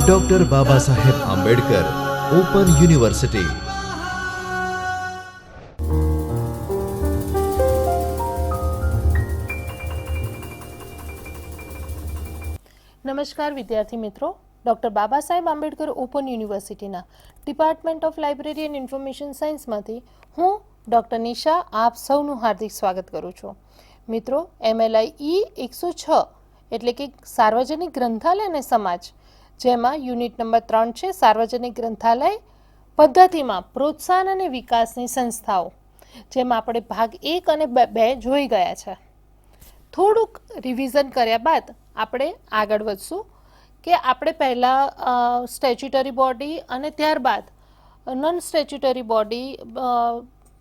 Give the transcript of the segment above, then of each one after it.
Doctor બાબા Saheb Ambedkar open university નમસ્કાર વિદ્યાર્થી મિત્રો. ડૉક્ટર બાબા સાહેબ આંબેડકર ઓપન યુનિવર્સિટીના department of library and information સાયન્સમાંથી હું ડૉક્ટર નિશા આપ સૌનું હાર્દિક સ્વાગત કરું છું. મિત્રો એમએલઆઈ ઈ એકસો છ એટલે કે સાર્વજનિક ગ્રંથાલય અને સમાજ, જેમાં યુનિટ નંબર ત્રણ છે સાર્વજનિક ગ્રંથાલય, પદ્ધતિમાં પ્રોત્સાહન અને વિકાસની સંસ્થાઓ, જેમાં આપણે ભાગ એક અને બે- જોઈ ગયા છે. થોડુંક રિવિઝન કર્યા બાદ આપણે આગળ વધશું કે આપણે પહેલાં સ્ટેચ્યુટરી બોડી અને ત્યારબાદ નોન સ્ટેચ્યુટરી બોડી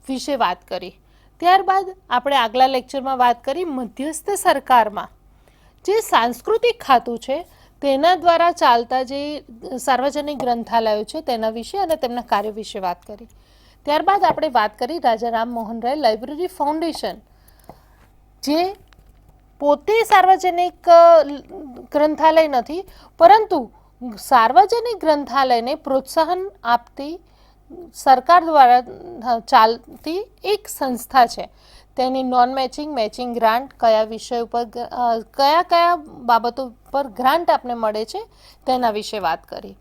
વિશે વાત કરી. ત્યારબાદ આપણે આગલા લેક્ચરમાં વાત કરી મધ્યસ્થ સરકારમાં. જે સાંસ્કૃતિક ખાતું છે, તેના દ્વારા ચાલતા જે સાર્વજનિક ગ્રંથાલયો છે, તેના વિશે અને તેમના કાર્ય વિશે વાત કરી. ત્યારબાદ આપણે વાત કરી રાજા રામ મોહન રાય લાઇબ્રેરી ફાઉન્ડેશન. જે પોતે સાર્વજનિક ગ્રંથાલય નથી, પરંતુ સાર્વજનિક ગ્રંથાલયને પ્રોત્સાહન આપતી સરકાર દ્વારા ચાલતી એક સંસ્થા છે. તેની નોન મેચિંગ મેચિંગ ગ્રાન્ટ કયા વિષય ઉપર કયા કયા બાબતો પર ગ્રાન્ટ આપને મળે છે તેના વિશે વાત કરી.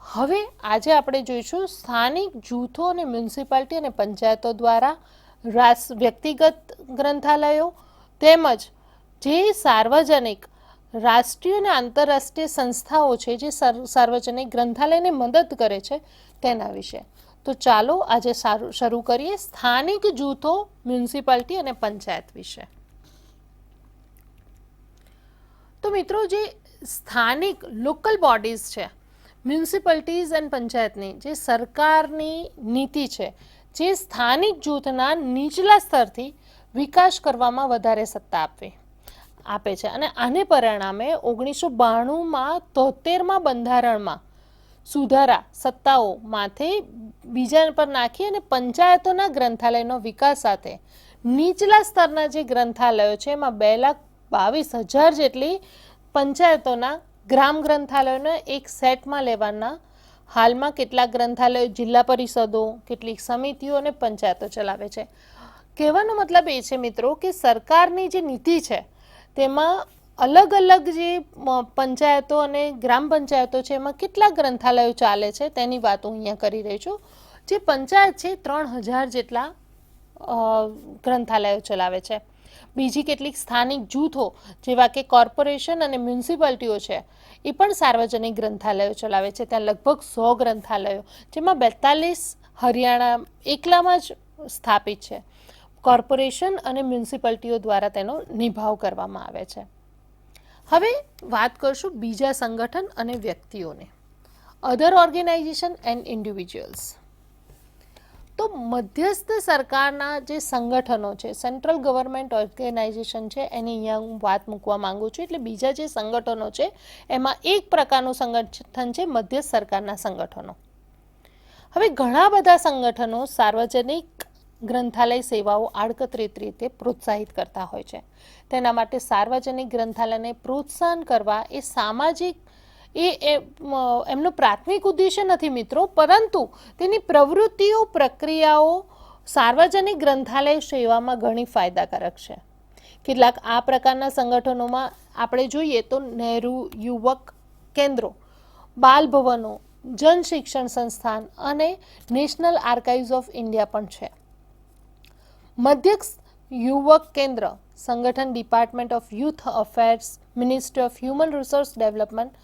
હવે આજે આપણે જોઈશું સ્થાનિક જૂથો અને મ્યુનિસિપાલિટી અને પંચાયતો દ્વારા રાસ, વ્યક્તિગત ગ્રંથાલયો તેમજ જે સાર્વજનિક રાષ્ટ્રીય અને આંતરરાષ્ટ્રીય સંસ્થાઓ છે જે સર- સાર્વજનિક ગ્રંથાલયને મદદ કરે છે તેના વિશે. તો ચાલો આજે સારું શરૂ કરીએ સ્થાનિક જૂથો, મ્યુનિસિપાલિટી અને પંચાયત વિશે. તો મિત્રો જે સ્થાનિક લોકલ બોડીઝ છે, મ્યુનિસિપાલિટીઝ એન્ડ પંચાયતની જે સરકારની નીતિ છે, જે સ્થાનિક જૂથના નીચલા સ્તરથી વિકાસ કરવામાં વધારે સત્તા આપવી આપે છે. અને આને પરિણામે ઓગણીસો બાણુંમાં તોતેરમાં બંધારણમાં સુધારા સત્તાઓ માથે બીજા પર નાખી અને પંચાયતોના ગ્રંથાલયનો વિકાસ સાથે. નીચલા સ્તરના જે ગ્રંથાલયો છે, એમાં બે લાખ બાવીસ હજાર જેટલી પંચાયતોના ગ્રામ ગ્રંથાલયોને એક સેટમાં લેવાના. હાલમાં કેટલાક ગ્રંથાલયો જિલ્લા પરિષદો, કેટલીક સમિતિઓ અને પંચાયતો ચલાવે છે. કહેવાનો મતલબ એ છે મિત્રો કે સરકારની જે નીતિ છે, તેમાં અલગ અલગ જે પંચાયતો અને ગ્રામ પંચાયતો છે, એમાં કેટલા ગ્રંથાલયો ચાલે છે, તેની વાત હું અહીંયા કરી રહી છું. જે પંચાયત છે, ત્રણ હજાર જેટલા ગ્રંથાલયો ચલાવે છે. બીજી કેટલીક સ્થાનિક જૂથો, જેવા કે કોર્પોરેશન અને મ્યુનિસિપાલિટીઓ છે, એ પણ સાર્વજનિક ગ્રંથાલયો ચલાવે છે. ત્યાં લગભગ સો ગ્રંથાલયો, જેમાં બેતાલીસ હરિયાણા એકલામાં જ સ્થાપિત છે. કોર્પોરેશન અને મ્યુનિસિપાલિટીઓ દ્વારા તેનો નિભાવ કરવામાં આવે છે. હવે વાત કરશું બીજા સંગઠન અને વ્યક્તિઓને. અધર ઓર્ગેનાઇઝેશન એન્ડ ઇન્ડિવિજ્યુઅલ્સ તો મધ્યસ્થ સરકારના જે સંગઠનો છે સેન્ટ્રલ ગવર્મેન્ટ ઓર્ગેનાઇઝેશન છે, એની અહીંયા હું વાત મૂકવા માંગુ છું. એટલે બીજા જે સંગઠનો છે, એમાં એક પ્રકારનું સંગઠન છે, મધ્યસ્થ સરકારના સંગઠનો. હવે ઘણા બધા સંગઠનો સાર્વજનિક ગ્રંથાલય સેવાઓ આડકતરીત રીતે પ્રોત્સાહિત કરતા હોય છે. તેના માટે સાર્વજનિક ગ્રંથાલયને પ્રોત્સાહન કરવા એ સામાજિક, એ એમનો પ્રાથમિક ઉદ્દેશ્ય નથી મિત્રો, પરંતુ તેની પ્રવૃત્તિઓ, પ્રક્રિયાઓ સાર્વજનિક ગ્રંથાલય સેવામાં ઘણી ફાયદાકારક છે. કેટલાક આ પ્રકારના સંગઠનોમાં આપણે જોઈએ તો નહેરુ, યુવક કેન્દ્રો બાલ ભવનો જન શિક્ષણ સંસ્થાન અને નેશનલ આર્કાઇવ્સ ઓફ ઇન્ડિયા પણ છે. મધ્યસ્થ યુવક કેન્દ્ર, સંગઠન department of youth affairs, ministry of human resource development,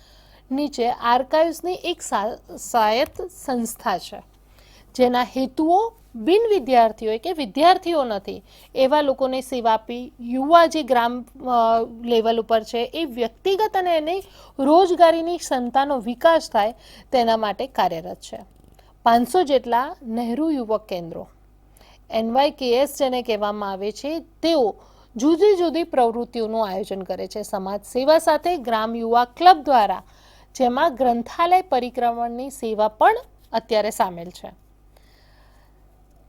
નીચે આર્કાઇવ્સની એક સ્વાયત્ત સંસ્થા છે. જેના હેતુઓ બિન વિદ્યાર્થીઓ કે વિદ્યાર્થીઓ નથી, એવા લોકોને સેવા આપી યુવા જે ગ્રામ લેવલ ઉપર છે, એ વ્યક્તિગત અને એની રોજગારીની ક્ષમતાનો વિકાસ થાય તેના માટે કાર્યરત છે. પાંચસો જેટલા નહેરુ યુવક કેન્દ્રો. એનવાયકેએસ જેને કહેવામાં આવે છે, તેઓ જુદી જુદી પ્રવૃત્તિઓનું આયોજન કરે છે. સમાજ સેવા સાથે ગ્રામ યુવા ક્લબ દ્વારા, જેમાં ગ્રંથાલય પરિક્રમણની સેવા પણ અત્યારે સામેલ છે.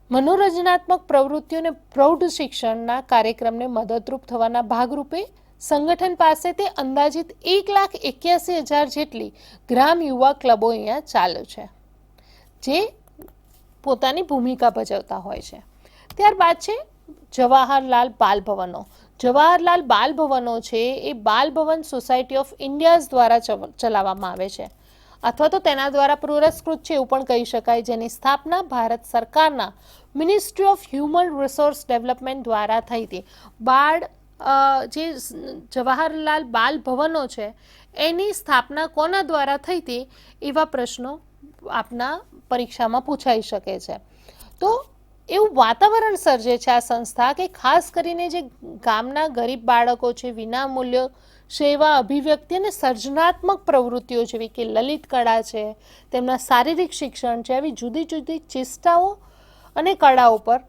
મનોરંજનાત્મક પ્રવૃત્તિઓને પ્રૌઢ શિક્ષણના કાર્યક્રમને મદદરૂપ થવાના ભાગરૂપે, સંગઠન પાસે તે અંદાજિત એક લાખ એક્યાસી હજાર જેટલી ગ્રામ યુવા ક્લબો અહીંયા ચાલુ છે, જે પોતાની ભૂમિકા ભજવતા હોય છે. ત્યારબાદ છે જવાહરલાલ બાલ ભવનો જવાહરલાલ બાલ ભવનો છે એ Bal Bhavan society of India's દ્વારા ચલાવવામાં આવે છે. અથવા તો તેના દ્વારા પુરસ્કૃત છે એવું પણ કહી શકાય, જેની સ્થાપના ભારત સરકારના ministry of human resource development દ્વારા થઈ હતી. બાળ જે જવાહરલાલ બાલ ભવનો છે, એની સ્થાપના કોના દ્વારા થઈ હતી એવા પ્રશ્નો આપના પરીક્ષામાં પૂછાઈ શકે છે. તો એવું વાતાવરણ સર્જે છે આ સંસ્થા કે ખાસ કરીને જે ગામના ગરીબ બાળકો છે, વિનામૂલ્ય સેવા અભિવ્યક્તિ અને સર્જનાત્મક પ્રવૃત્તિઓ જેવી કે લલિત કળા છે, તેમના શારીરિક શિક્ષણ છે, આવી જુદી જુદી ચેષ્ટાઓ અને કળાઓ પર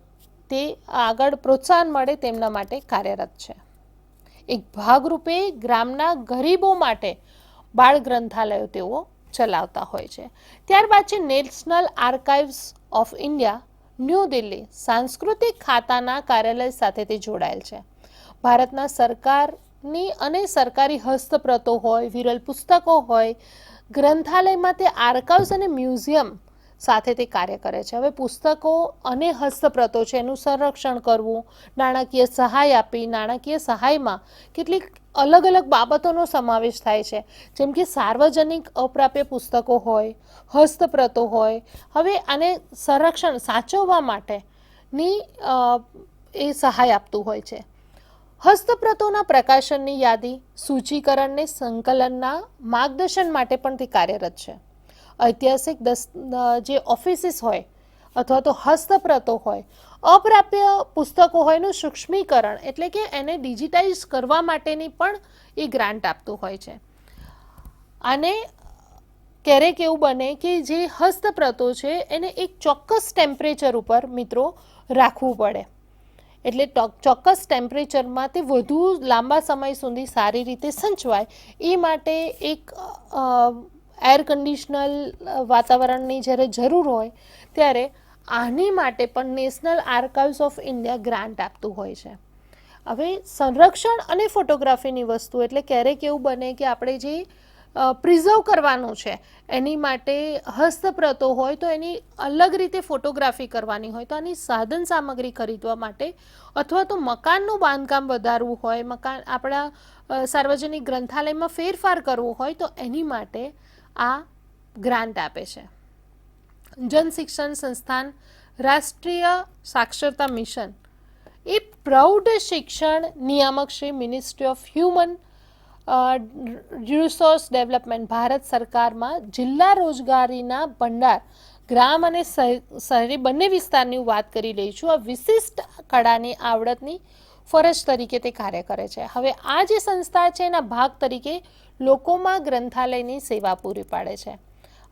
તે આગળ પ્રોત્સાહન મળે તેમના માટે કાર્યરત છે. એક ભાગરૂપે ગ્રામના ગરીબો માટે બાળ ગ્રંથાલયો તેઓ ચલાવતા હોય છે. ત્યારબાદ છે national archives of India new Delhi સાંસ્કૃતિક ખાતાના કાર્યાલય સાથે તે જોડાયેલ છે. ભારતના સરકારની અને સરકારી હસ્તપ્રતો હોય, વિરલ પુસ્તકો હોય, ગ્રંથાલયમાં તે આર્કાઇવ્સ અને મ્યુઝિયમ સાથે તે કાર્ય કરે છે. હવે પુસ્તકો અને હસ્તપ્રતો છે, એનું સંરક્ષણ કરવું, નાણાકીય સહાય આપી નાણાકીય સહાયમાં કેટલીક અલગ અલગ બાબતોનો સમાવેશ થાય છે. જેમ કે સાર્વજનિક અપ્રાપ્ય પુસ્તકો હોય, હસ્તપ્રતો હોય, હવે આને સંરક્ષણ સાચવવા માટેની એ સહાય આપતું હોય છે. હસ્તપ્રતોના પ્રકાશનની યાદી સૂચિકરણને સંકલનના માર્ગદર્શન માટે પણ તે કાર્યરત છે. ઐતિહાસિક દસ જે ઓફિસીસ હોય અથવા તો હસ્તપ્રતો હોય અપ્રાપ્ય પુસ્તકો હોય એનું સૂક્ષ્મીકરણ એટલે કે એને ડિજિટાઇઝ કરવા માટેની પણ એ ગ્રાન્ટ આપતું હોય છે. અને ક્યારેક એવું બને કે જે હસ્તપ્રતો છે, એને એક ચોક્કસ ટેમ્પરેચર ઉપર મિત્રો રાખવું પડે. એટલે ચોક્કસ ટેમ્પરેચરમાં તે વધુ લાંબા સમય સુધી સારી રીતે સંચવાય. એ માટે એક એર કન્ડિશનલ વાતાવરણની જ્યારે જરૂર હોય, ત્યારે આની માટે પણ national archives of India grant આપતું હોય છે. હવે સંરક્ષણ અને ફોટોગ્રાફીની વસ્તુ એટલે ક્યારેક એવું બને કે આપણે જે પ્રિઝર્વ કરવાનું છે, એની માટે હસ્તપ્રતો હોય તો એની અલગ રીતે ફોટોગ્રાફી કરવાની હોય તો આની સાધન સામગ્રી ખરીદવા માટે અથવા તો મકાનનું બાંધકામ વધારવું હોય, મકાન આપણા સાર્વજનિક ગ્રંથાલયમાં ફેરફાર કરવો હોય તો એની માટે આ ગ્રાન્ટ આપે છે. જન શિક્ષણ સંસ્થાન, રાષ્ટ્રીય સાક્ષરતા મિશન. એ પ્રૌઢ શિક્ષણ નિયામક Shri ministry of human resource development Bharat સરકારમાં જિલ્લા રોજગારીના ભંડાર, ગ્રામ અને શહે- શહેરી બંને વિસ્તારની વાત કરી રહી છું. આ વિશિષ્ટ કળાની આવડતની ફરજ તરીકે તે કાર્ય કરે છે. હવે આ જે સંસ્થા છે એના ભાગ તરીકે લોકોમાં ગ્રંથાલયની સેવા પૂરી પાડે છે.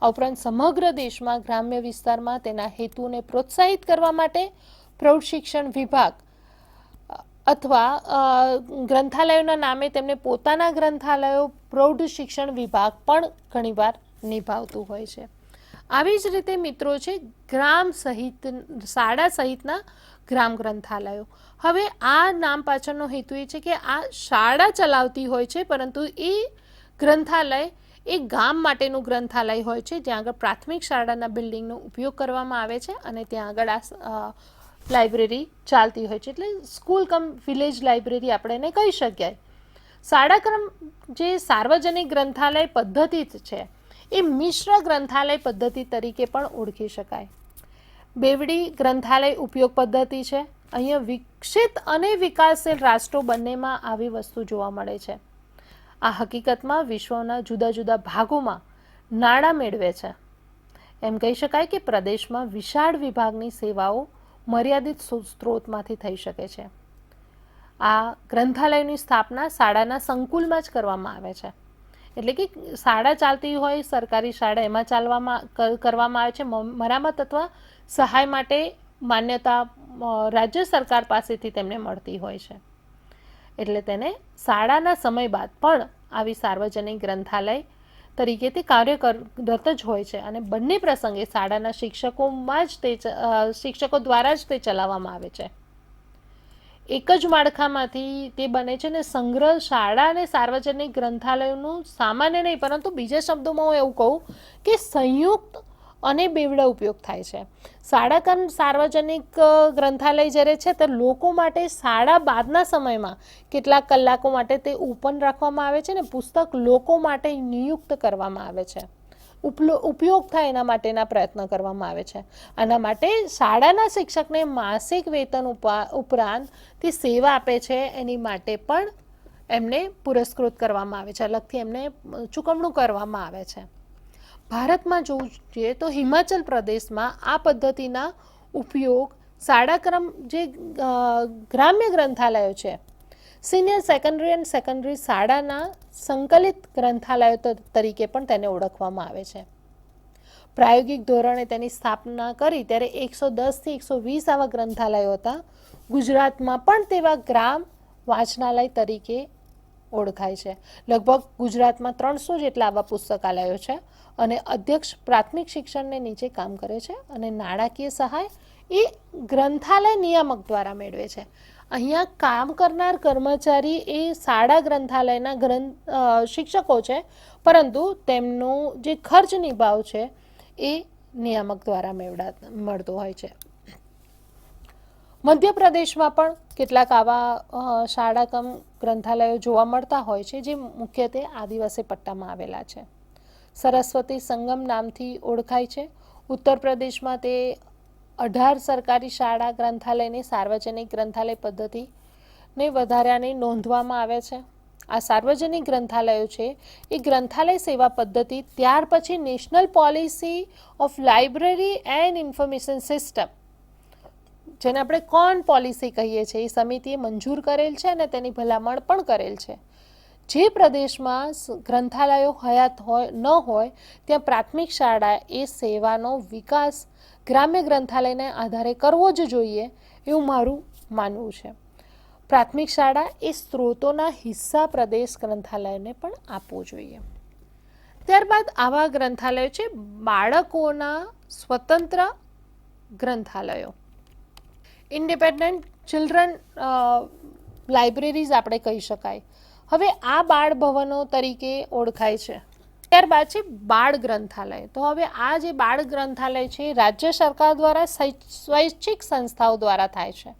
આ ઉપરાંત સમગ્ર દેશમાં ગ્રામ્ય વિસ્તારમાં તેના હેતુને પ્રોત્સાહિત કરવા માટે પ્રૌઢ શિક્ષણ વિભાગ, અથવા ગ્રંથાલયોના નામે તેમને પોતાના ગ્રંથાલયો, પ્રૌઢ શિક્ષણ વિભાગ પણ ઘણીવાર નિભાવતું હોય છે. આવી જ રીતે મિત્રો છે, ગ્રામ સહિત, શાળા સહિતના ગ્રામ ગ્રંથાલયો. હવે આ નામ પાછળનો હેતુ એ છે કે આ શાળા ચલાવતી હોય છે, પરંતુ એ ગ્રંથાલય એ ગામ માટેનું ગ્રંથાલય હોય છે, જ્યાં આગળ પ્રાથમિક શાળાના બિલ્ડિંગનો ઉપયોગ કરવામાં આવે છે અને ત્યાં આગળ આ લાઇબ્રેરી ચાલતી હોય છે. એટલે સ્કૂલ કમ વિલેજ લાઇબ્રેરી આપણે એને કહી શકીએ શાળાક્રમ જે સાર્વજનિક ગ્રંથાલય પદ્ધતિ છે, એ મિશ્ર ગ્રંથાલય પદ્ધતિ તરીકે પણ ઓળખી શકાય. બેવડી ગ્રંથાલય ઉપયોગ પદ્ધતિ છે. અહીંયા વિકસિત અને વિકાસશીલ રાષ્ટ્રો બંનેમાં આવી વસ્તુ જોવા મળે છે. આ હકીકતમાં વિશ્વના જુદા જુદા ભાગોમાં નાણાં મેળવે છે. એમ કહી શકાય કે પ્રદેશમાં વિશાળ વિભાગની સેવાઓ મર્યાદિત સ્ત્રોતમાંથી થઈ શકે છે. આ ગ્રંથાલયની સ્થાપના શાળાના સંકુલમાં જ કરવામાં આવે છે. એટલે કે શાળા ચાલતી હોય, સરકારી શાળા એમાં ચાલવામાં કરવામાં આવે છે. મરામત અથવા સહાય માટે માન્યતા રાજ્ય સરકાર પાસેથી તેમને મળતી હોય છે. એટલે તેને શાળાના સમય બાદ પણ આવી સાર્વજનિક ગ્રંથાલય તરીકે તે કાર્ય કરત જ હોય છે અને બંને પ્રસંગે શાળાના શિક્ષકોમાં જ તે શિક્ષકો દ્વારા જ તે ચલાવવામાં આવે છે. એક જ માળખામાંથી તે બને છે ને સંગ્રહ શાળા અને સાર્વજનિક ગ્રંથાલયનું સામાન્ય નહીં, પરંતુ બીજા શબ્દોમાં હું એવું કહું કે સંયુક્ત અને બેવડા ઉપયોગ થાય છે. શાળા સાર્વજનિક ગ્રંથાલય જ્યારે છે તે લોકો માટે શાળા બાદના સમયમાં કેટલાક કલાકો માટે તે ઓપન રાખવામાં આવે છે ને પુસ્તક લોકો માટે નિયુક્ત કરવામાં આવે છે. ઉપલો, ઉપયોગ થાય એના માટેના પ્રયત્ન કરવામાં આવે છે. આના માટે શાળાના શિક્ષકને માસિક વેતન ઉપા- ઉપરાંત તે સેવા આપે છે એની માટે પણ એમને પુરસ્કૃત કરવામાં આવે છે. અલગથી એમને ચૂકવણું કરવામાં આવે છે. ભારતમાં જોવું જોઈએ તો હિમાચલ પ્રદેશમાં આ પદ્ધતિના ઉપયોગ શાળાક્રમ જે ગ્રામ્ય ગ્રંથાલયો છે, સિનિયર સેકન્ડરી એન્ડ સેકન્ડરી શાળાના સંકલિત ગ્રંથાલયો તરીકે પણ તેને ઓળખવામાં આવે છે. પ્રાયોગિક ધોરણે તેની સ્થાપના કરી ત્યારે એકસો દસથી એકસો વીસ આવા ગ્રંથાલયો હતા. ગુજરાતમાં પણ તેવા ગ્રામ વાંચનાલય તરીકે ઓળખાય છે. લગભગ ગુજરાતમાં ત્રણસો જેટલા આવા પુસ્તકાલયો છે અને અધ્યક્ષ પ્રાથમિક શિક્ષણને નીચે કામ કરે છે અને નાણાકીય સહાય એ ગ્રંથાલય નિયામક દ્વારા મેળવે છે. અહીંયા કામ કરનાર કર્મચારી એ શાળા ગ્રંથાલયના ગ્રંથ શિક્ષકો છે, પરંતુ તેમનો જે ખર્ચ નિભાવ છે એ નિયામક દ્વારા મેળવા મળતો હોય છે. મધ્યપ્રદેશમાં પણ કેટલાક આવા શાળાકમ ગ્રંથાલયો જોવા મળતા હોય છે, જે મુખ્યત્વે આદિવાસી પટ્ટામાં આવેલા છે. સરસ્વતી સંગમ નામથી ઓળખાય છે. ઉત્તર પ્રદેશમાં તે અઢાર સરકારી શાળા ગ્રંથાલયની સાર્વજનિક ગ્રંથાલય પદ્ધતિને વધારાની નોંધવામાં આવે છે. આ સાર્વજનિક ગ્રંથાલયો છે, એ ગ્રંથાલય સેવા પદ્ધતિ ત્યાર પછી national policy of library and information system જેને આપણે કોન પોલિસી કહીએ છીએ, એ સમિતિએ મંજૂર કરેલ છે અને તેની ભલામણ પણ કરેલ છે. જે પ્રદેશમાં ગ્રંથાલયો હયાત હોય, ન હોય, ત્યાં પ્રાથમિક શાળા એ સેવાનો વિકાસ ગ્રામ્ય ગ્રંથાલયને આધારે કરવો જ જોઈએ એવું મારું માનવું છે. પ્રાથમિક શાળા એ સ્ત્રોતોના હિસ્સા પ્રદેશ ગ્રંથાલયને પણ આપવો જોઈએ. ત્યારબાદ આવા ગ્રંથાલયો છે, બાળકોના સ્વતંત્ર ગ્રંથાલયો. ઇન્ડિપેન્ડન્ટ ચિલ્ડ્રન લાઇબ્રેરીઝ આપણે કહી શકાય. હવે આ બાળ ભવનો તરીકે ઓળખાય છે. ત્યારબાદ છે બાળ ગ્રંથાલય. તો હવે આ જે બાળ ગ્રંથાલય છે, રાજ્ય સરકાર દ્વારા સ્વૈચ્છિક સંસ્થાઓ દ્વારા થાય છે.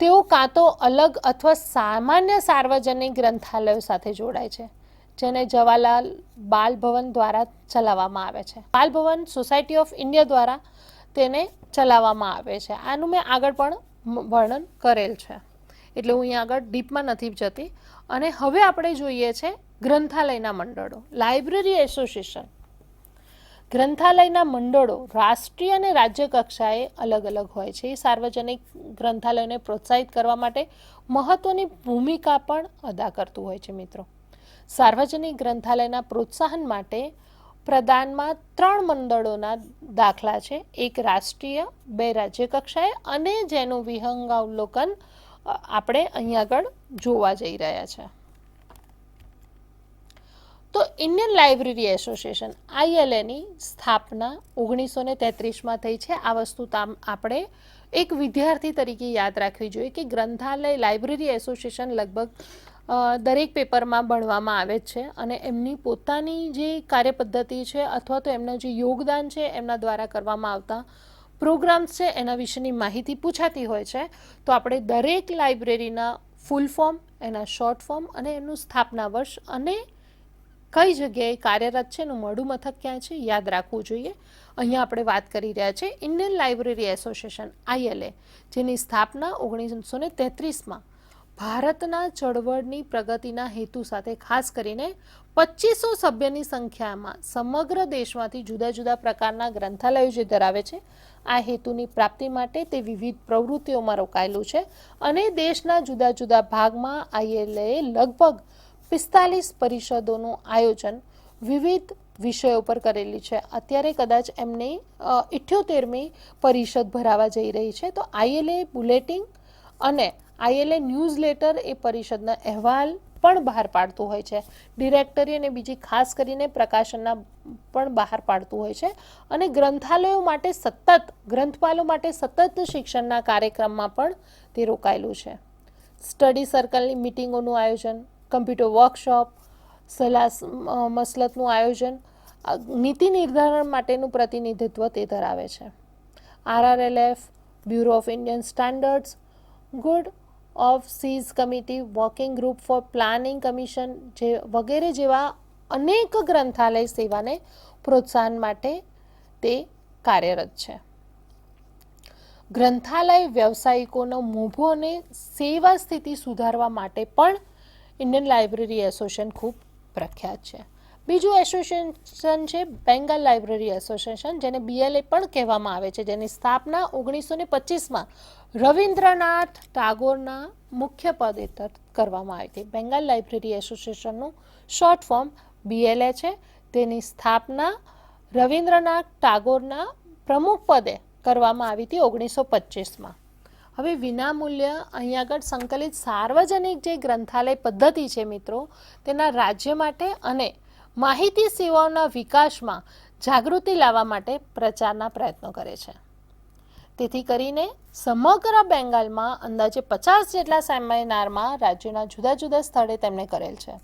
તેઓ કાં તો અલગ અથવા સામાન્ય સાર્વજનિક ગ્રંથાલયો સાથે જોડાય છે, જેને જવાહરલાલ બાલ ભવન દ્વારા ચલાવવામાં આવે છે. Bal Bhavan society of India દ્વારા તેને ચલાવવામાં આવે છે. આનું મેં આગળ પણ વર્ણન કરેલ છે. એટલે હું અહીંયા આગળ ડીપમાં નથી જતી. અને હવે આપણે જોઈએ છે ગ્રંથાલયના મંડળો. લાઇબ્રેરી એસોસિએશન ગ્રંથાલયના મંડળો રાષ્ટ્રીય અને રાજ્ય કક્ષાએ અલગ અલગ હોય છે. એ સાર્વજનિક ગ્રંથાલયોને પ્રોત્સાહિત કરવા માટે મહત્વની ભૂમિકા પણ અદા કરતું હોય છે મિત્રો. સાર્વજનિક ગ્રંથાલયના પ્રોત્સાહન માટે પ્રદાનમાં ત્રણ મંડળોના દાખલા છે. એક રાષ્ટ્રીય, બે રાજ્ય કક્ષાએ અને જેનું વિહંગાવલોકન અવલોકન આપણે અહીં આગળ જોવા જઈ રહ્યા છે. તો ઇન્ડિયન લાઇબ્રેરી એસોસિએશન આઈએલએની સ્થાપના ઓગણીસો ને તેત્રીસમાં થઈ છે. આ વસ્તુ તામ આપણે એક વિદ્યાર્થી તરીકે યાદ રાખવી જોઈએ કે ગ્રંથાલય, લાઇબ્રેરી એસોસિએશન લગભગ દરેક પેપરમાં ભણવામાં આવે છે અને એમની પોતાની જે કાર્યપદ્ધતિ છે અથવા તો એમના જે યોગદાન છે એમના દ્વારા કરવામાં આવતા પ્રોગ્રામ્સ છે એના વિશેની માહિતી પૂછાતી હોય છે, તો આપણે દરેક લાઇબ્રેરીના ફૂલ ફોર્મ, એના શોર્ટ ફોર્મ અને એનું સ્થાપના વર્ષ અને કઈ જગ્યાએ કાર્યરત છે એનું મળું મથક ક્યાં છે યાદ રાખવું જોઈએ. અહીંયા આપણે વાત કરી રહ્યા છે ઇન્ડિયન લાઇબ્રેરી એસોસિએશન આઈએલએ જેની સ્થાપના ઓગણીસો ને તેત્રીસમાં ભારતના ચળવળની પ્રગતિના હેતુ સાથે ખાસ કરીને પચીસો સભ્યની સંખ્યામાં સમગ્ર દેશમાંથી જુદા જુદા પ્રકારના ગ્રંથાલયો જે ધરાવે છે, આ હેતુની પ્રાપ્તિ માટે તે વિવિધ પ્રવૃત્તિઓમાં રોકાયેલું છે અને દેશના જુદા જુદા ભાગમાં આઈએલએ લગભગ પિસ્તાલીસ પરિષદોનું આયોજન વિવિધ વિષયો પર કરેલી છે. અત્યારે કદાચ એમની ઇઠ્યોતેરમી પરિષદ ભરાવા જઈ રહી છે. તો આઈએલએ બુલેટિન અને આઈએલએ ન્યૂઝ લેટર એ પરિષદના અહેવાલ પણ બહાર પાડતું હોય છે. ડિરેક્ટરી અને બીજી ખાસ કરીને પ્રકાશનના પણ બહાર પાડતું હોય છે. અને ગ્રંથાલયો માટે સતત, ગ્રંથપાલો માટે સતત શિક્ષણના કાર્યક્રમમાં પણ તે રોકાયેલું છે. સ્ટડી સર્કલની મિટિંગોનું આયોજન, કમ્પ્યુટર વર્કશોપ, સલાહ મસલતનું આયોજન નીતિ નિર્ધારણ માટેનું પ્રતિનિધિત્વ તે ધરાવે છે. RRLF, bureau of Indian standards, good of seize committee working group for planning commission જે વગેરે જેવા અનેક ગ્રંથાલય સેવાને પ્રોત્સાહન માટે તે કાર્યરત છે. ગ્રંથાલય વ્યવસાયિકોનો મોભો અને સેવા સ્થિતિ સુધારવા માટે પણ ઇન્ડિયન લાઇબ્રેરી એસોસિએશન ખૂબ પ્રખ્યાત છે. બીજું એસોસિએશન છે બેંગાલ લાઇબ્રેરી એસોસિએશન જેને બીએલએ પણ કહેવામાં આવે છે, જેની સ્થાપના ઓગણીસો ને પચીસમાં રવિન્દ્રનાથ ટાગોરના મુખ્ય પદ હેઠળ કરવામાં આવી હતી. બેંગાલ લાઇબ્રેરી એસોસિએશનનું શોર્ટ ફોર્મ બીએલએ છે. તેની સ્થાપના રવિન્દ્રનાથ ટાગોરના પ્રમુખ પદે કરવામાં આવી હતી ઓગણીસો પચીસમાં હવે વિનામૂલ્ય અહીં આગળ સંકલિત સાર્વજનિક જે ગ્રંથાલય પદ્ધતિ છે મિત્રો, તેના રાજ્ય માટે અને માહિતી સેવાઓના વિકાસમાં જાગૃતિ લાવવા માટે પ્રચારના પ્રયત્નો કરે છે. તેથી કરીને સમગ્ર બેંગાલમાં અંદાજે પચાસ જેટલા સેમિનારમાં રાજ્યના જુદા જુદા સ્થળે તેમણે કરેલ છે.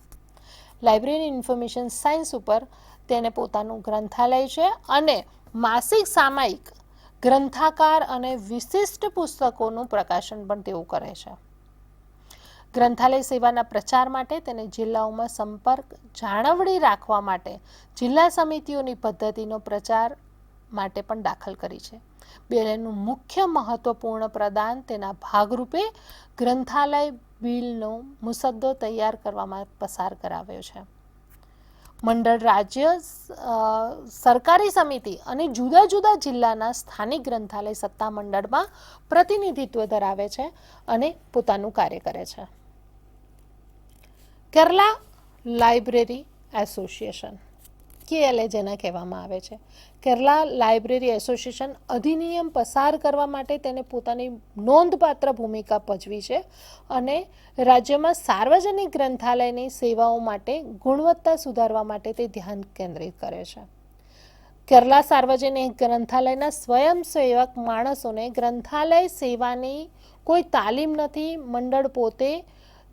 લાઇબ્રેરી ઇન્ફોર્મેશન સાયન્સ ઉપર તેને પોતાનું ગ્રંથાલય છે અને માસિક સામાયિક, ગ્રંથાકાર અને વિશિષ્ટ પુસ્તકોનું પ્રકાશન પણ તેઓ કરે છે. ગ્રંથાલય સેવાના પ્રચાર માટે તેને જિલ્લાઓમાં સંપર્ક જાળવણી રાખવા માટે જિલ્લા સમિતિઓની પદ્ધતિનો પ્રચાર માટે પણ દાખલ કરી છે. બેલેનું મુખ્ય મહત્વપૂર્ણ પ્રદાન તેના ભાગરૂપે ગ્રંથાલય બિલનો મુસદ્દો તૈયાર કરવામાં પસાર કરાવ્યો છે. મંડળ રાજ્ય સરકારી સમિતિ અને જુદા જુદા જિલ્લાના સ્થાનિક ગ્રંથાલય સત્તા મંડળમાં પ્રતિનિધિત્વ ધરાવે છે અને પોતાનું કાર્ય કરે છે. કેરલા લાઇબ્રેરી એસોસિએશન કેએલએ જેને કહેવામાં આવે છે. કેરલા લાઇબ્રેરી એસોસિએશન અધિનિયમ પસાર કરવા માટે તેને પોતાની નોંધપાત્ર ભૂમિકા ભજવી છે અને રાજ્યમાં સાર્વજનિક ગ્રંથાલયની સેવાઓ માટે ગુણવત્તા સુધારવા માટે તે ધ્યાન કેન્દ્રિત કરે છે. કેરલા સાર્વજનિક ગ્રંથાલયના સ્વયંસેવક માણસોને ગ્રંથાલય સેવાની કોઈ તાલીમ નથી, મંડળ પોતે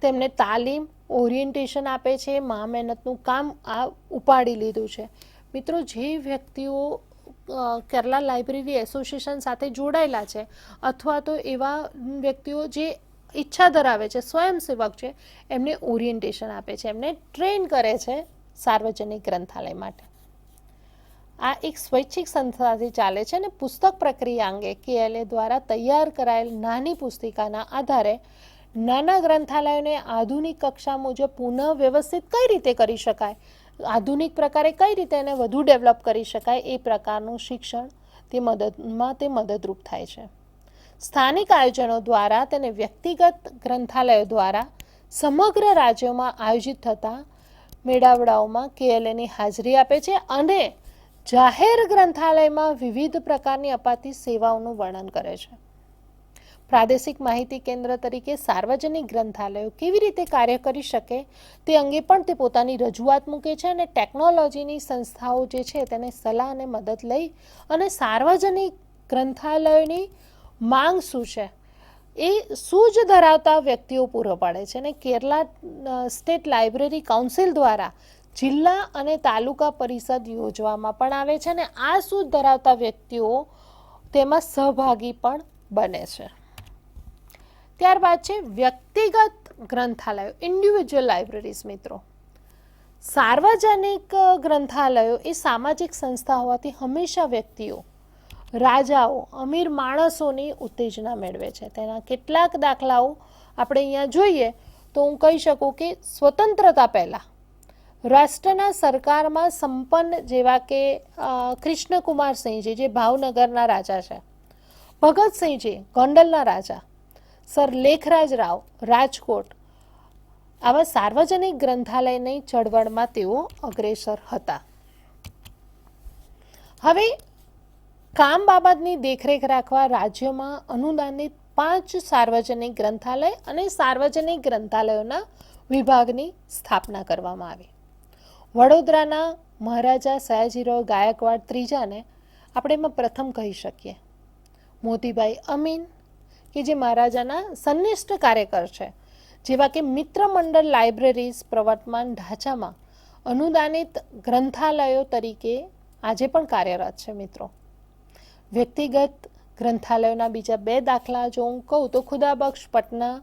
તેમને તાલીમ, ઓરિએન્ટેશન આપે છે, મા મહેનતનું કામ આ ઉપાડી લીધું છે. મિત્રો, જે વ્યક્તિઓ કેરલા લાઇબ્રેરી એસોસિએશન સાથે જોડાયેલા છે અથવા તો એવા વ્યક્તિઓ જે ઈચ્છા ધરાવે છે, સ્વયંસેવક છે, એમને ઓરિએન્ટેશન આપે છે, એમને ટ્રેન કરે છે સાર્વજનિક ગ્રંથાલય માટે. આ એક સ્વૈચ્છિક સંસ્થાથી ચાલે છે અને પુસ્તક પ્રક્રિયા અંગે કેએલએ દ્વારા તૈયાર કરાયેલ નાની પુસ્તિકાના આધારે નાના ગ્રંથાલયોને આધુનિક કક્ષા મુજબ પુનઃ વ્યવસ્થિત કઈ રીતે કરી શકાય? આધુનિક પ્રકારે કઈ રીતે એને વધુ ડેવલપ કરી શકાય? એ પ્રકારનું શિક્ષણ તે મદદમાં તે મદદરૂપ થાય છે. સ્થાનિક આયોજનો દ્વારા તેને વ્યક્તિગત ગ્રંથાલયો દ્વારા સમગ્ર રાજ્યોમાં આયોજિત થતા મેળાવડાઓમાં કેએલએની હાજરી આપે છે અને જાહેર ગ્રંથાલયમાં વિવિધ પ્રકારની અપાતી સેવાઓનું વર્ણન કરે છે. પ્રાદેશિક માહિતી કેન્દ્ર તરીકે સાર્વજનિક ગ્રંથાલયો કેવી રીતે કાર્ય કરી શકે તે અંગે પણ તે પોતાની રજૂઆત મૂકે છે અને ટેકનોલોજીની સંસ્થાઓ જે છે તેને સલાહ અને મદદ લઈ અને સાર્વજનિક ગ્રંથાલયોની માંગ શું છે એ સૂઝ ધરાવતા વ્યક્તિઓ પૂરો પાડે છે અને કેરલા સ્ટેટ લાઇબ્રેરી કાઉન્સિલ દ્વારા જિલ્લા અને તાલુકા પરિષદ યોજવામાં પણ આવે છે અને આ સૂઝ ધરાવતા વ્યક્તિઓ તેમાં સહભાગી પણ બને છે. ત્યારબાદ છે વ્યક્તિગત ગ્રંથાલયો ઇન્ડિવિજ્યુઅલ લાઇબ્રેરીઝ મિત્રો. સાર્વજનિક ગ્રંથાલયો એ સામાજિક સંસ્થા હોવાથી હંમેશા વ્યક્તિઓ, રાજાઓ, અમીર માણસોની ઉત્તેજના મેળવે છે. તેના કેટલાક દાખલાઓ આપણે અહીંયા જોઈએ તો હું કહી શકું કે સ્વતંત્રતા પહેલાં. રાષ્ટ્રના સરકારમાં સંપન્ન જેવા કે કૃષ્ણકુમાર સિંહજી, જે ભાવનગરના રાજા છે, ભગતસિંહજી, ગોંડલના રાજા સર લેખરાજ રાવ, રાજકોટ. આવા સાર્વજનિક ગ્રંથાલયની ચળવળમાં તેઓ અગ્રેસર હતા. હવે કામ બાબતની દેખરેખ રાખવા રાજ્યમાં અનુદાનિત પાંચ સાર્વજનિક ગ્રંથાલય અને સાર્વજનિક ગ્રંથાલયોના વિભાગની સ્થાપના કરવામાં આવી. વડોદરાના મહારાજા સયાજીરાવ ગાયકવાડ ત્રીજાને આપણે એમાં પ્રથમ કહી શકીએ. મોતીભાઈ અમીન કે જે મહારાજાના સંનિષ્ઠ કાર્યકર છે. જેવા કે મિત્ર મંડળ લાઇબ્રેરીઝ પ્રવર્તમાન ઢાંચામાં અનુદાનિત ગ્રંથાલયો તરીકે આજે પણ કાર્યરત છે મિત્રો. વ્યક્તિગત ગ્રંથાલયોના બીજા બે દાખલા જો હું કહું તો ખુદાબક્ષ પટના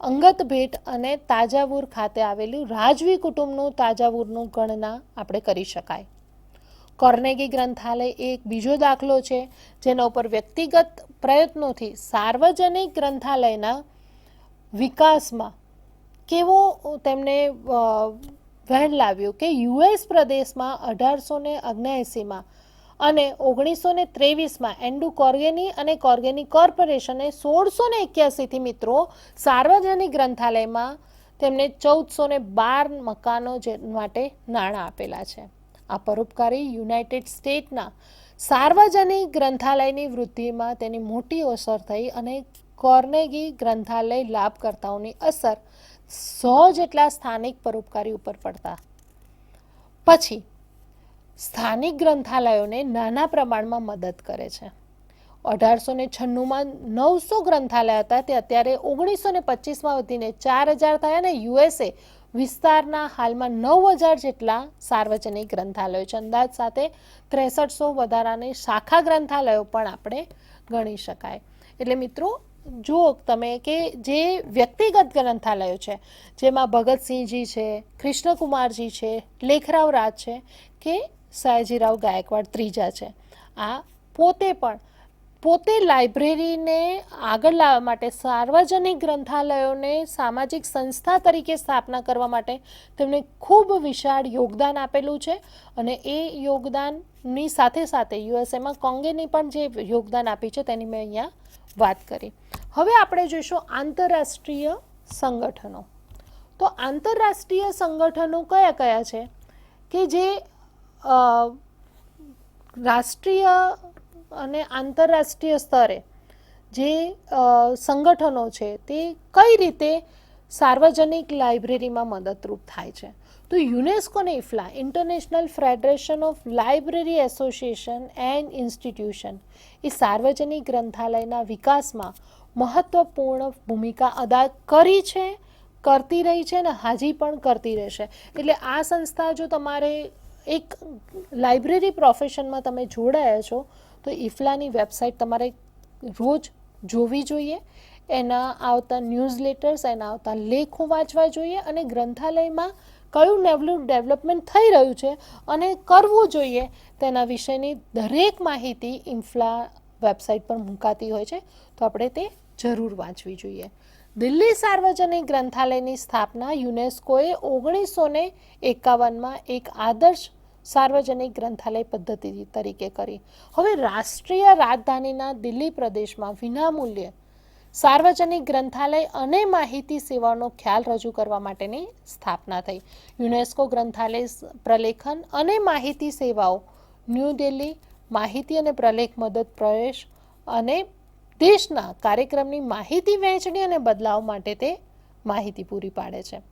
અંગત ભેટ અને તાજાવુર ખાતે આવેલું રાજવી કુટુંબનું તાજાવુરનું ગણના આપણે કરી શકાય. કોર્નેગી ગ્રંથાલય એક બીજો દાખલો છે, જેના ઉપર વ્યક્તિગત પ્રયત્નોથી સાર્વજનિક ગ્રંથાલયના વિકાસમાં કેવો તેમને વહેલ લાવ્યું કે યુએસ પ્રદેશમાં અઢારસો ને અગ્નેસીમાં અને ઓગણીસો ને ત્રેવીસમાં એન્ડુ કોર્ગેની અને કોર્ગેની કોર્પોરેશને સોળસો ને એક્યાસીથી મિત્રો સાર્વજનિક ગ્રંથાલયમાં તેમને ચૌદસો ને બાર મકાનો જે માટે નાણાં આપેલા છે. આ પરોપકારી યુનાઇટેડ સ્ટેટના સાર્વજનિક ગ્રંથાલયની વૃદ્ધિમાં તેની મોટી અસર થઈ અને કોર્નેગી ગ્રંથાલય લાભકર્તાઓની અસર સો જેટલા સ્થાનિક પરોપકારી ઉપર પડતા. પછી, સ્થાનિક ગ્રંથાલયોને નાના પ્રમાણમાં મદદ કરે છે. અઢારસો ને છન્નુંમાં નવસો ગ્રંથાલય હતા, તે અત્યારે ઓગણીસો ને પચીસમાં વધીને ચાર હજાર થયા ને યુએસએ વિસ્તારના હાલમાં નવ હજાર જેટલા સાર્વજનિક ગ્રંથાલયો છે. અંદાજ સાથે ત્રેસઠસો વધારાની શાખા ગ્રંથાલયો પણ આપણે ગણી શકાય. એટલે મિત્રો, જુઓ તમે કે જે વ્યક્તિગત ગ્રંથાલયો છે, જેમાં ભગતસિંહજી છે, કૃષ્ણકુમારજી છે, લેખરાવ રાજ છે, કે સયાજીરાવ ગાયકવાડ ત્રીજા છે, આ પોતે પણ પોતે લાઇબ્રેરીને આગળ લાવવા માટે, સાર્વજનિક ગ્રંથાલયોને સામાજિક સંસ્થા તરીકે સ્થાપના કરવા માટે તેમણે ખૂબ વિશાળ યોગદાન આપેલું છે અને એ યોગદાનની સાથે સાથે યુએસએમાં કોંગેની પણ જે યોગદાન આપ્યું છે તેની મેં અહીંયા વાત કરી. હવે આપણે જોઈશું આંતરરાષ્ટ્રીય સંગઠનો. તો આંતરરાષ્ટ્રીય સંગઠનો કયા કયા છે? કે જે રાષ્ટ્રીય અને આંતરરાષ્ટ્રીય સ્તરે જે સંગઠનો છે તે કઈ રીતે સાર્વજનિક લાઇબ્રેરીમાં મદદરૂપ થાય છે? તો યુનેસ્કોને IFLA international federation of library association and institution એ સાર્વજનિક ગ્રંથાલયના વિકાસમાં મહત્વપૂર્ણ ભૂમિકા અદા કરી છે, કરતી રહી છે અને હાજી પણ કરતી રહેશે. એટલે આ સંસ્થા જો તમારે એક લાઇબ્રેરી પ્રોફેશનમાં તમે જોડાયા છો તો ઇફલાની વેબસાઇટ તમારે રોજ જોવી જોઈએ, એના આવતા ન્યૂઝ લેટર્સ એના આવતા લેખો વાંચવા જોઈએ અને ગ્રંથાલયમાં કયું નવું ડેવલપમેન્ટ થઈ રહ્યું છે અને કરવું જોઈએ તેના વિશેની દરેક માહિતી ઇન્ફ્લા વેબસાઇટ પર મુકાતી હોય છે, તો આપણે તે જરૂર વાંચવી જોઈએ. દિલ્હી સાર્વજનિક ગ્રંથાલયની સ્થાપના યુનેસ્કોએ ઓગણીસો ને એકાવનમાં એક આદર્શ સાર્વજનિક ગ્રંથાલય પદ્ધતિ તરીકે કરી. હવે રાષ્ટ્રીય રાજધાનીના દિલ્હી પ્રદેશમાં વિનામૂલ્યે સાર્વજનિક ગ્રંથાલય અને માહિતી સેવાનો ખ્યાલ રજૂ કરવા માટેની સ્થાપના થઈ. યુનેસ્કો ગ્રંથાલય પ્રલેખન અને માહિતી સેવાઓ, ન્યૂ દિલ્હી, માહિતી અને પ્રલેખ મદદ પ્રવેશ અને દેશના કાર્યક્રમની માહિતી વહેંચણી અને બદલાવ માટે તે માહિતી પૂરી પાડે છે.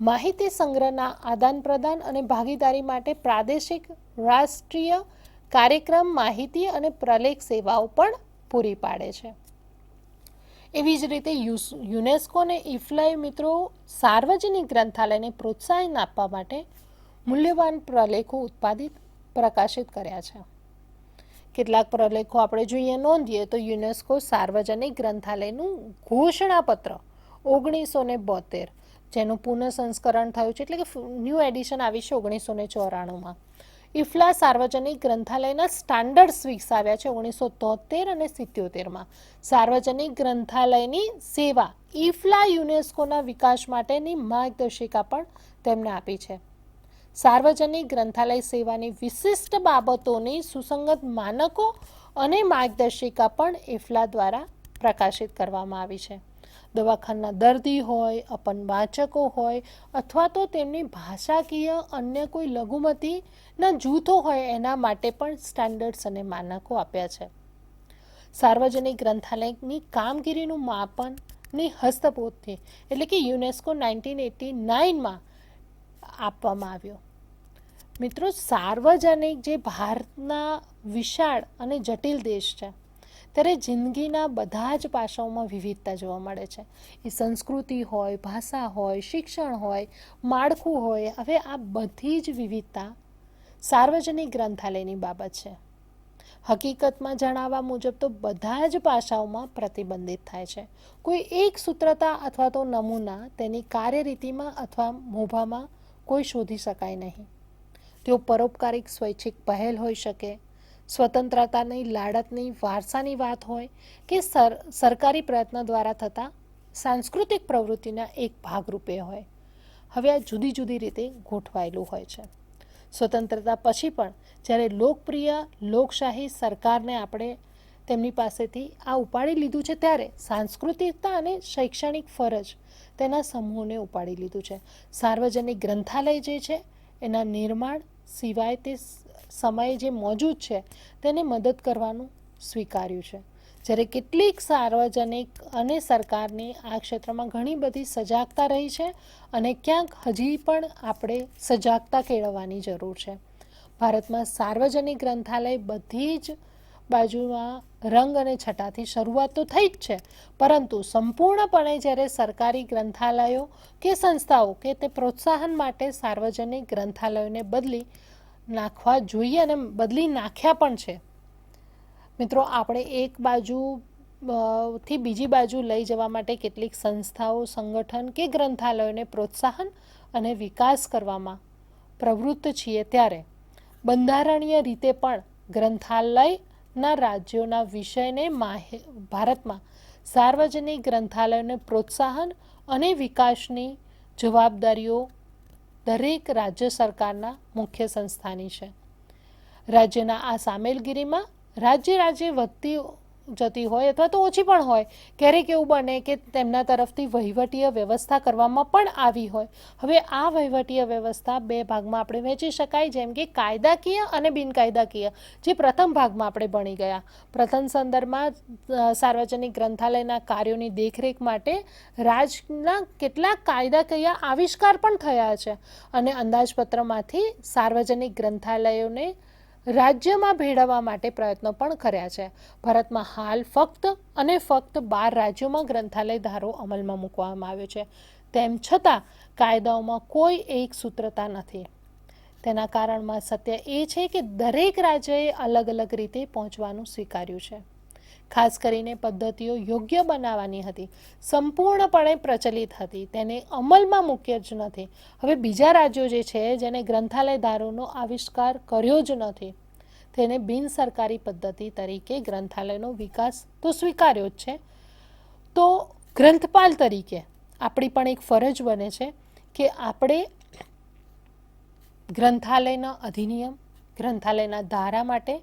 માહિતી સંગ્રહના આદાન પ્રદાન અને ભાગીદારી માટે પ્રાદેશિક રાષ્ટ્રીય કાર્યક્રમ, માહિતી અને પ્રલેખ સેવાઓ પણ પૂરી પાડે છે. એવી જ રીતે યુનેસ્કોને યુનેસ્કો ઇફલાય મિત્રો સાર્વજનિક ગ્રંથાલયને પ્રોત્સાહન આપવા માટે મૂલ્યવાન પ્રલેખો ઉત્પાદિત, પ્રકાશિત કર્યા છે. કેટલાક પ્રલેખો આપણે જોઈએ નોંધીએ તો યુનેસ્કો સાર્વજનિક ગ્રંથાલયનું ઘોષણાપત્ર ઓગણીસો ને બોતેર જેનું પુનઃ સંસ્કરણ થયું છે, એટલે કે ન્યૂ એડિશન આવી છે ઓગણીસો ને ચોરાણુંમાં. ઇફલા સાર્વજનિક ગ્રંથાલયના સ્ટાન્ડર્ડ્સ વિકસાવ્યા છે ઓગણીસો તોતેર અને સિત્યોતેરમાં. સાર્વજનિક ગ્રંથાલયની સેવા ઇફલા યુનેસ્કોના વિકાસ માટેની માર્ગદર્શિકા પણ તેમને આપી છે. સાર્વજનિક ગ્રંથાલય સેવાની વિશિષ્ટ બાબતોની સુસંગત માનકો અને માર્ગદર્શિકા પણ ઇફલા દ્વારા પ્રકાશિત કરવામાં આવી છે. દવાખાના દર્દી હોય અપન વાચકો હોય, અથવા તો તેમની ભાષાકીય અન્ય કોઈ લઘુમતીના જૂથો હોય, એના માટે પણ સ્ટાન્ડર્ડ્સ અને માનકો આપ્યા છે. સાર્વજનિક ગ્રંથાલયની કામગીરીનું માપનની હસ્તપોતથી એટલે કે યુનેસ્કો નાઇન્ટીન એટી નાઇનમાં આપવામાં આવ્યો. મિત્રો, સાર્વજનિક જે ભારતના વિશાળ અને જટિલ દેશ છે ત્યારે જિંદગીના બધા જ પાસાઓમાં વિવિધતા જોવા મળે છે. એ સંસ્કૃતિ હોય, ભાષા હોય, શિક્ષણ હોય, માળખું હોય, હવે આ બધી જ વિવિધતા સાર્વજનિક ગ્રંથાલયની બાબત છે. હકીકતમાં જણાવવા મુજબ તો બધા જ પાસાઓમાં પ્રતિબંધિત થાય છે. કોઈ એક સૂત્રતા અથવા તો નમૂના તેની કાર્યરીતિમાં અથવા મોભામાં કોઈ શોધી શકાય નહીં. તેઓ પરોપકારિક સ્વૈચ્છિક પહેલ હોઈ શકે સ્વતંત્રતાની લાડતની વારસાની વાત હોય કે સર, સરકારી પ્રયત્ન દ્વારા થતા સાંસ્કૃતિક પ્રવૃત્તિના એક ભાગરૂપે હોય. હવે આ જુદી જુદી રીતે ગોઠવાયેલું હોય છે. સ્વતંત્રતા પછી પણ જ્યારે લોકપ્રિય, લોકશાહી સરકારને આપણે તેમની પાસેથી આ ઉપાડી લીધું છે ત્યારે સાંસ્કૃતિકતા અને શૈક્ષણિક ફરજ તેના સમૂહને ઉપાડી લીધું છે. સાર્વજનિક ગ્રંથાલય જે છે, એના નિર્માણ સિવાય તે સમયે જે મોજૂદ છે, તેને મદદ કરવાનું સ્વીકાર્યું છે. જ્યારે કેટલીક સાર્વજનિક અને સરકારની આ ક્ષેત્રમાં ઘણી બધી સજાગતા રહી છે અને ક્યાંક હજી પણ આપણે સજાગતા કેળવવાની જરૂર છે. ભારતમાં સાર્વજનિક ગ્રંથાલય બધી જ બાજુમાં રંગ અને છટાથી શરૂઆત તો થઈ જ છે, પરંતુ સંપૂર્ણપણે જ્યારે સરકારી ગ્રંથાલયો કે સંસ્થાઓ કે તે પ્રોત્સાહન માટે સાર્વજનિક ગ્રંથાલયોને બદલી નાખવા જોઈએ અને બદલી નાખ્યા પણ છે. મિત્રો, આપણે એક બાજુ થી બીજી બાજુ લઈ જવા માટે કેટલીક સંસ્થાઓ, સંગઠન કે ગ્રંથાલયોને પ્રોત્સાહન અને વિકાસ કરવામાં પ્રવૃત્ત છીએ ત્યારે બંધારણીય રીતે પણ ગ્રંથાલયના રાજ્યોના વિષયને ભારતમાં સાર્વજનિક ગ્રંથાલયોને પ્રોત્સાહન અને વિકાસની જવાબદારીઓ દરેક રાજ્ય સરકારના મુખ્ય સંસ્થાની છે. રાજ્યના આ સામેલગીરીમાં રાજ્ય રાજ્ય વધતી જતી હોય અથવા તો ઓછી પણ હોય. ક્યારેક એવું બને કે તેમના તરફથી વહીવટીય વ્યવસ્થા કરવામાં પણ આવી હોય. હવે આ વહીવટીય વ્યવસ્થા બે ભાગમાં આપણે વહેંચી શકાય, જેમ કે કાયદાકીય અને બિનકાયદાકીય, જે પ્રથમ ભાગમાં આપણે ભણી ગયા. પ્રથમ સંદર્ભમાં સાર્વજનિક ગ્રંથાલયના કાર્યોની દેખરેખ માટે રાજના કેટલાક કાયદાકીય આવિષ્કાર પણ થયા છે. અને અંદાજપત્રમાંથી સાર્વજનિક ગ્રંથાલયોને રાજ્યમાં ભેળવવા માટે પ્રયત્નો પણ કર્યા છે. ભારતમાં હાલ ફક્ત અને ફક્ત બાર રાજ્યોમાં ગ્રંથાલય ધારો અમલમાં મૂકવામાં આવ્યો છે. તેમ છતાં કાયદાઓમાં કોઈ એક સૂત્રતા નથી. તેના કારણમાં સત્ય એ છે કે દરેક રાજ્યએ અલગ અલગ રીતે પહોંચવાનું સ્વીકાર્યું છે. ખાસ કરીને પદ્ધતિઓ યોગ્ય બનાવવાની હતી. સંપૂર્ણપણે પ્રચલિત હતી. તેને અમલમાં મૂક્ય જ નથી. હવે બીજા રાજ્યો જે છે, જેને ગ્રંથાલય ધારોનો આવિષ્કાર કર્યો જ નથી, તેને બિન સરકારી પદ્ધતિ તરીકે ગ્રંથાલયનો વિકાસ તો સ્વીકાર્યો જ છે. તો ગ્રંથપાલ તરીકે આપણી પણ એક ફરજ બને છે કે આપણે ગ્રંથાલયના અધિનિયમ, ગ્રંથાલયના ધારા માટે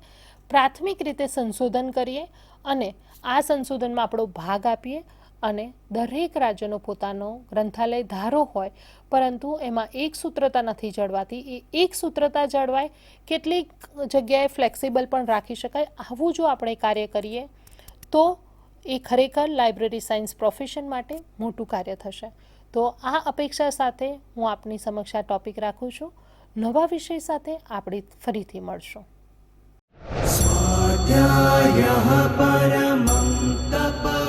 પ્રાથમિક રીતે સંશોધન કરીએ અને આ સંશોધનમાં આપણો ભાગ આપીએ અને દરેક રાજ્યનો પોતાનો ગ્રંથાલય ધારો હોય, પરંતુ એમાં એક સૂત્રતા નથી જળવાતી. એ એક સૂત્રતા જળવાય, કેટલીક જગ્યાએ ફ્લેક્સિબલ પણ રાખી શકાય. આવું જો આપણે કાર્ય કરીએ, તો એ ખરેખર લાઇબ્રેરી સાયન્સ પ્રોફેશન માટે મોટું કાર્ય થશે. તો આ અપેક્ષા સાથે હું આપની સમક્ષ આ ટોપિક રાખું છું. નવા વિષય સાથે આપણે ફરીથી મળશું. परमं तप